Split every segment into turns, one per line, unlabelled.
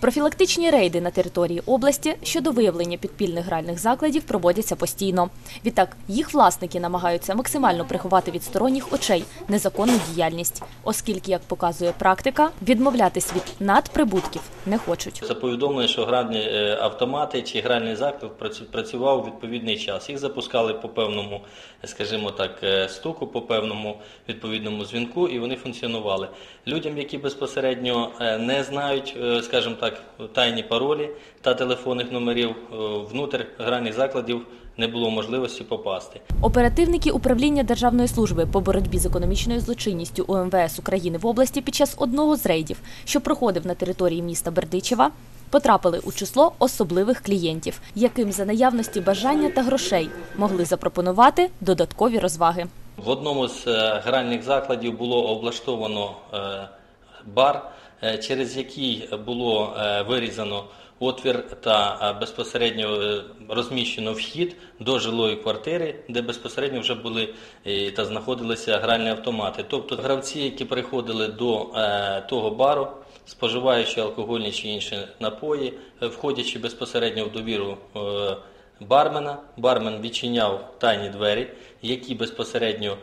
Профілактичні рейди на території області щодо виявлення підпільних гральних закладів проводяться постійно. Відтак, їх власники намагаються максимально приховати від сторонніх очей незаконну діяльність, оскільки, як показує практика, відмовлятись від надприбутків не хочуть.
За повідомлення, що гральні е, автомати чи гральний заклад працю- працював у відповідний час. Їх запускали по певному, скажімо так, е, стуку, по певному відповідному дзвінку, і вони функціонували. Людям, які безпосередньо е, не знають, скажімо так, тайні паролі та телефонних номерів, е, внутрь гральних закладів не було можливості попасти.
Оперативники управління Державної служби по боротьбі з економічною злочинністю УМВС України в області під час одного з рейдів, що проходив на території міста Бердичева, потрапили у число особливих клієнтів, яким за наявності бажання та грошей могли запропонувати додаткові розваги.
В одному з е, гральних закладів було облаштовано е, бар, е, через який було е, вирізано отвір та е, безпосередньо розміщено вхід до жилої квартири, де безпосередньо вже були та знаходилися гральні автомати. Тобто гравці, які приходили до того бару, споживаючи алкогольні чи інші напої, входячи безпосередньо в довіру. бармена. Бармен відчиняв тайні двері, які безпосередньо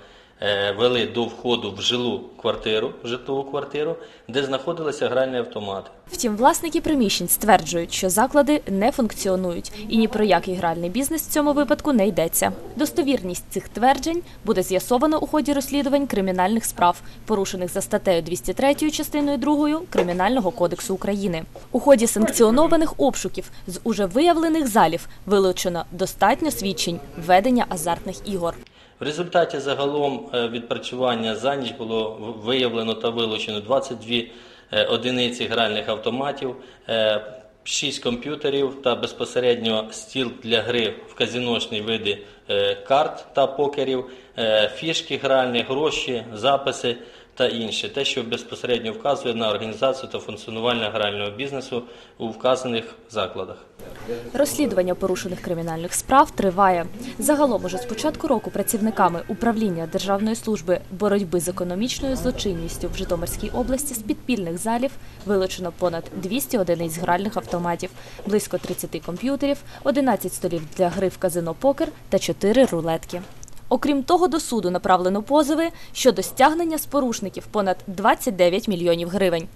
вели до входу в жилу квартиру, в житлову квартиру, де знаходилися гральні автомати.
Втім, власники приміщень стверджують, що заклади не функціонують і ні про який гральний бізнес в цьому випадку не йдеться. Достовірність цих тверджень буде з'ясовано у ході розслідувань кримінальних справ, порушених за статтею 203 частиною 2 Кримінального кодексу України. У ході санкціонованих обшуків з уже виявлених залів вилучено достатньо свідчень ведення азартних ігор.
В результаті загалом е, відпрацювання за ніч було виявлено та вилучено 22 е, одиниці гральних автоматів, 6 комп'ютерів та безпосередньо стіл для гри в казіночні види е, карт та покерів, е, фішки гральні, гроші, записи та інше. Те, що безпосередньо вказує на організацію та функціонування грального бізнесу у вказаних закладах.
Розслідування порушених кримінальних справ триває. Загалом уже з початку року працівниками управління Державної служби боротьби з економічною злочинністю в Житомирській області з підпільних залів вилучено понад 200 одиниць гральних автоматів, близько 30 комп'ютерів, 11 столів для гри в казино покер та 4 рулетки. Окрім того, до суду направлено позови щодо стягнення з порушників понад 29 мільйонів гривень.